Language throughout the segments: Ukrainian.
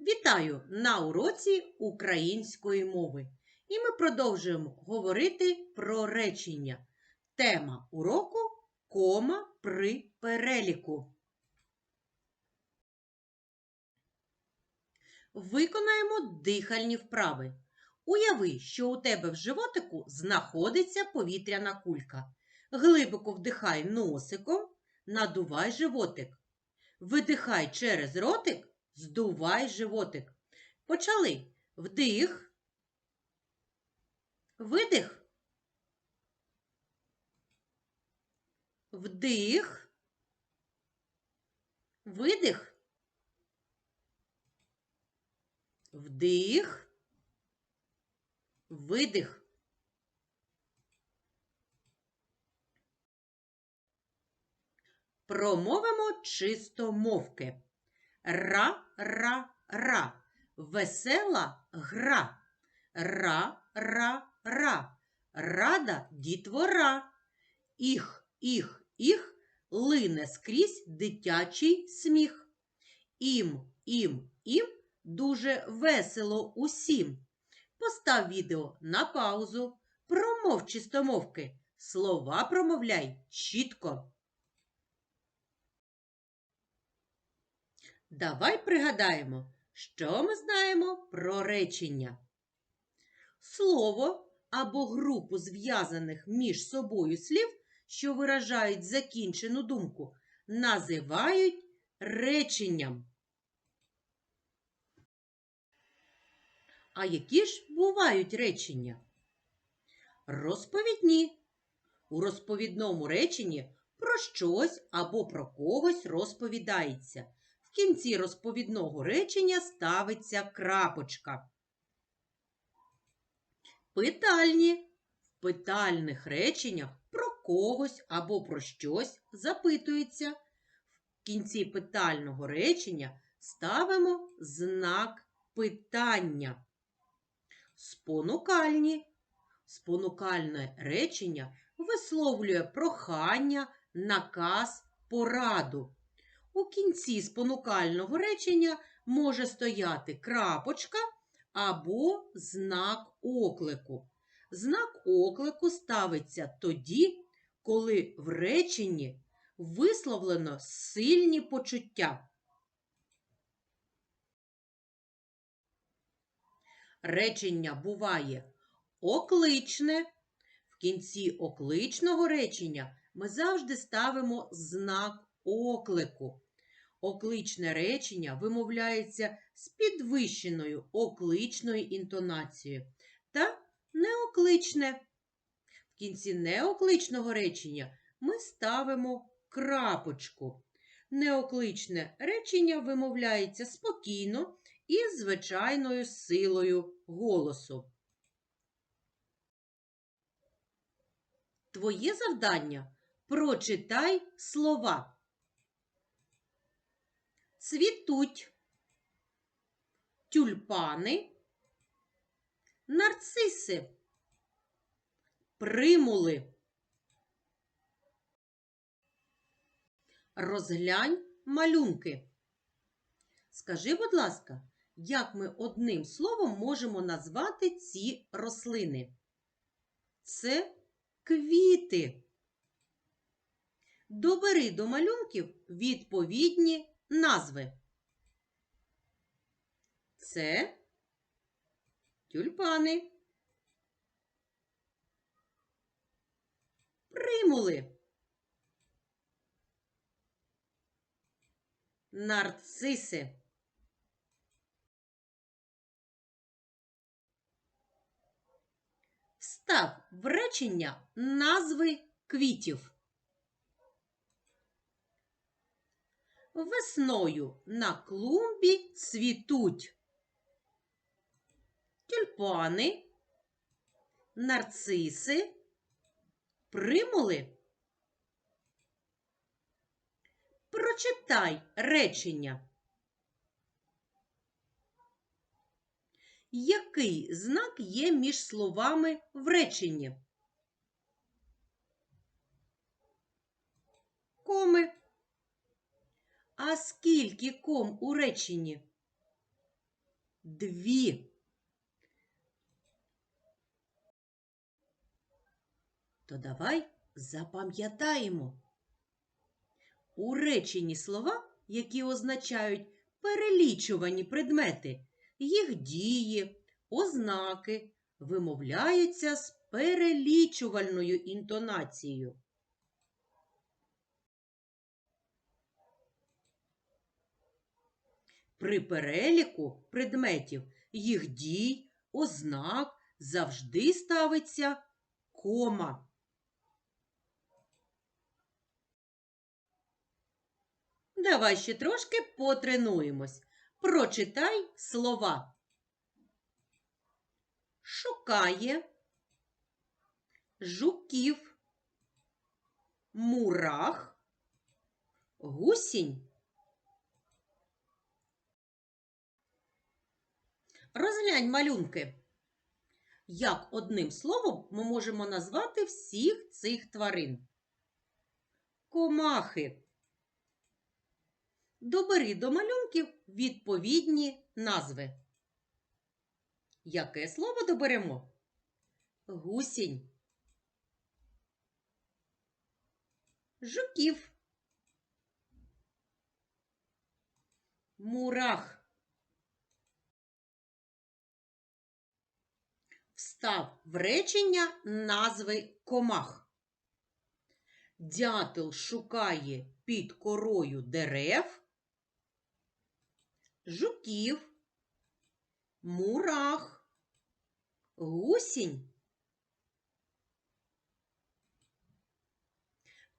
Вітаю на уроці української мови. І ми продовжуємо говорити про речення. Тема уроку кома при переліку. Виконаємо дихальні вправи. Уяви, що у тебе в животику знаходиться повітряна кулька. Глибоко вдихай носиком, надувай животик. Видихай через ротик, здувай животик. Почали. Вдих. Видих. Вдих. Видих. Вдих. Видих. Промовимо чисто мовки. Ра-ра-ра. Весела гра. Ра-ра-ра. Рада дітвора. Іх, іх, іх лине скрізь дитячий сміх. Ім, ім, ім дуже весело усім. Постав відео на паузу. Промов чистомовки. Слова промовляй чітко. Давай пригадаємо, що ми знаємо про речення. Слово або групу зв'язаних між собою слів, що виражають закінчену думку, називають реченням. А які ж бувають речення? Розповідні. У розповідному реченні про щось або про когось розповідається. В кінці розповідного речення ставиться крапочка. Питальні. В питальних реченнях про когось або про щось запитується. В кінці питального речення ставимо знак питання. Спонукальні. Спонукальне речення висловлює прохання, наказ, пораду. У кінці спонукального речення може стояти крапочка або знак оклику. Знак оклику ставиться тоді, коли в реченні висловлено сильні почуття. Речення буває окличне. В кінці окличного речення ми завжди ставимо знак оклику. Окличне речення вимовляється з підвищеною окличною інтонацією та неокличне. В кінці неокличного речення ми ставимо крапочку. Неокличне речення вимовляється спокійно і звичайною силою голосу. Твоє завдання прочитай слова цвітуть тюльпани, нарциси, примули. Розглянь малюнки. Скажи, будь ласка, як ми одним словом можемо назвати ці рослини? Це квіти. Добери до малюнків відповідні назви. Це тюльпани. Примули. Нарциси. Встав в речення назви квітів. Весною на клумбі цвітуть тюльпани, нарциси, примули. Прочитай речення. Який знак є між словами в реченні? Коми. А скільки ком у реченні? дві. То давай запам'ятаємо. У реченні слова, які означають перелічувані предмети, їх дії, ознаки вимовляються з перелічувальною інтонацією. При переліку предметів їх дій, ознак завжди ставиться кома. Давай ще трошки потренуємось. Прочитай слова. Шукає жуків, мурах, гусінь. Розглянь малюнки. Як одним словом ми можемо назвати всіх цих тварин? Комахи. Добери до малюнків відповідні назви. Яке слово доберемо? Гусінь. Жуків. Мурах. Встав в речення назви комах. Дятел шукає під корою дерев, жуків, мурах, гусінь.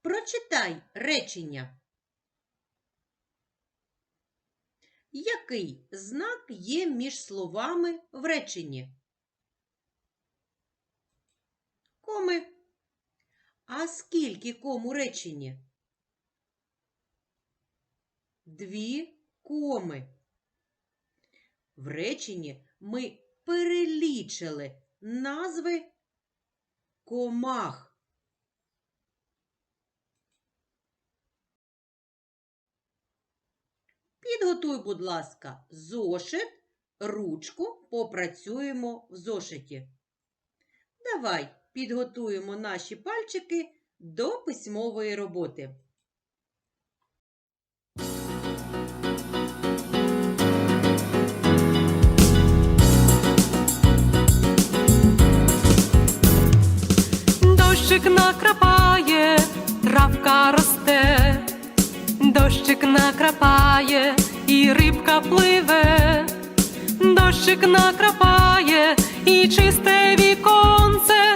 Прочитай речення. Який знак є між словами в реченні? Коми. А скільки ком у реченні? Дві коми. В реченні ми перелічили назви комах. Підготуй, будь ласка, зошит, ручку, попрацюємо в зошиті. Давай підготуємо наші пальчики до письмової роботи. Дощик накрапає, травка росте, дощик накрапає, і рибка пливе, дощик накрапає, і чисте віконце,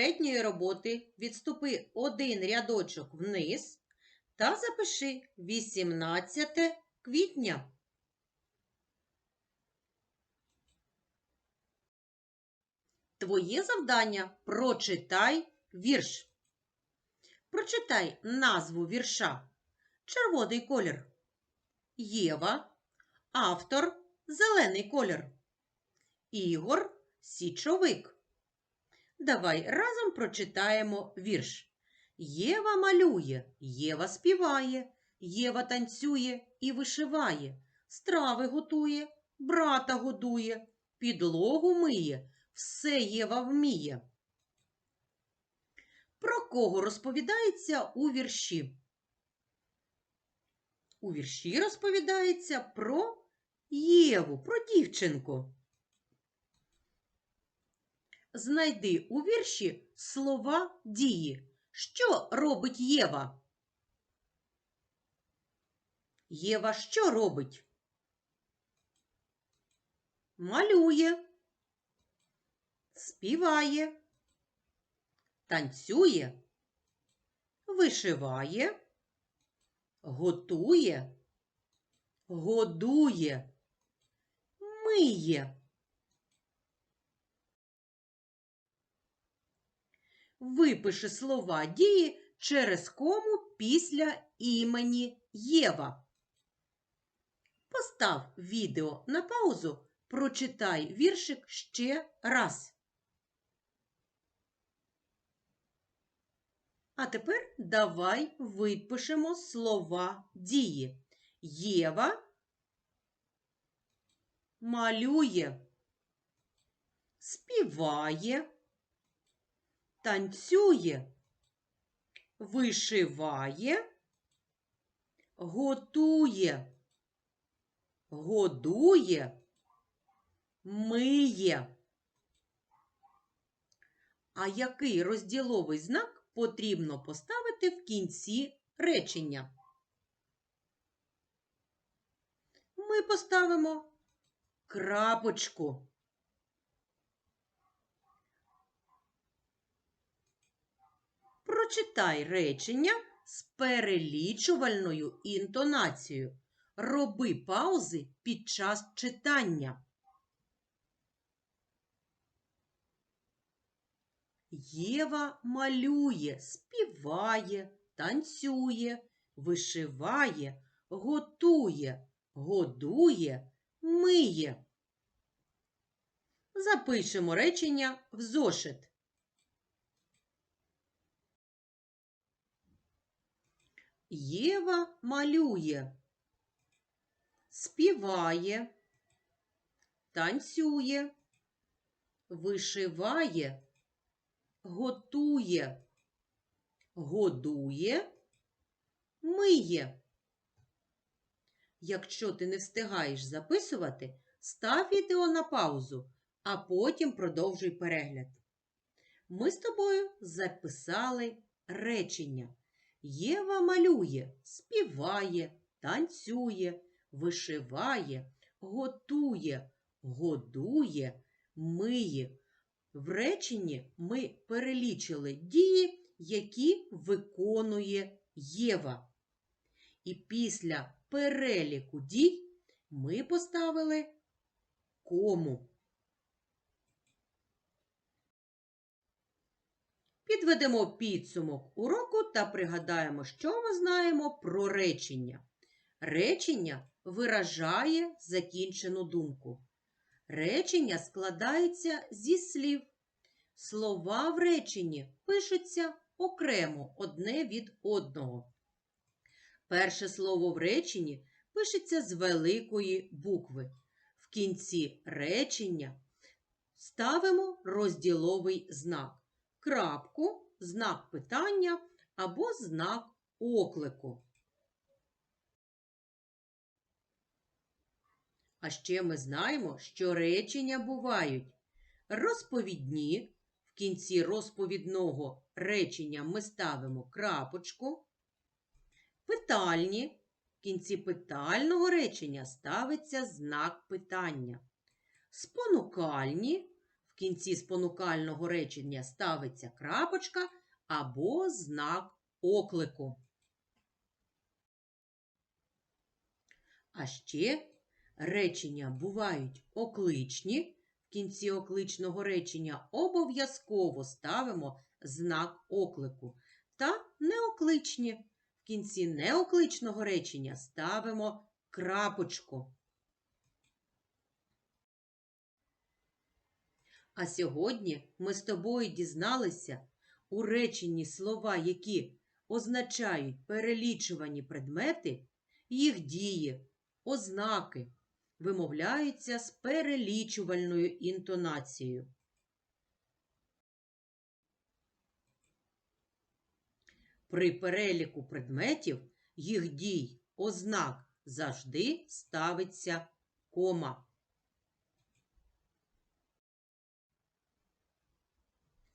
попередньої роботи відступи один рядочок вниз та запиши 18 квітня. Твоє завдання прочитай вірш. Прочитай назву вірша. Червоний колір. Єва. Автор зелений колір. Ігор Січовик. Давай разом прочитаємо вірш. Єва малює, Єва співає, Єва танцює і вишиває, страви готує, брата годує, підлогу миє, все Єва вміє. Про кого розповідається у вірші? У вірші розповідається про Єву, про дівчинку. Знайди у вірші слова дії. Що робить Єва? Єва що робить? Малює, співає, танцює, вишиває, готує, годує, миє. Випиши слова дії через кому після імені Єва. Постав відео на паузу, прочитай віршик ще раз. А тепер давай випишемо слова дії. Єва малює, співає, танцює, вишиває, готує, годує, миє. А який розділовий знак потрібно поставити в кінці речення? Ми поставимо крапочку. Прочитай речення з перелічувальною інтонацією. Роби паузи під час читання. Єва малює, співає, танцює, вишиває, готує, годує, миє. Запишемо речення в зошит. Єва малює, співає, танцює, вишиває, готує, годує, миє. Якщо ти не встигаєш записувати, став відео на паузу, а потім продовжуй перегляд. Ми з тобою записали речення. Єва малює, співає, танцює, вишиває, готує, годує, миє. В реченні ми перелічили дії, які виконує Єва. І після переліку дій ми поставили кому. Підведемо підсумок уроку та пригадаємо, що ми знаємо про речення. Речення виражає закінчену думку. Речення складається зі слів. Слова в реченні пишуться окремо одне від одного. Перше слово в реченні пишеться з великої букви. В кінці речення ставимо розділовий знак крапку, знак питання або знак оклику. А ще ми знаємо, що речення бувають розповідні. В кінці розповідного речення ми ставимо крапочку. Питальні. В кінці питального речення ставиться знак питання. Спонукальні. Кінці спонукального речення ставиться крапочка або знак оклику. А ще речення бувають окличні. В кінці окличного речення обов'язково ставимо знак оклику. Та неокличні. В кінці неокличного речення ставимо крапочку. А сьогодні ми з тобою дізналися у реченні слова, які означають перелічувані предмети, їх дії, ознаки вимовляються з перелічувальною інтонацією. При переліку предметів їх дій, ознак завжди ставиться кома.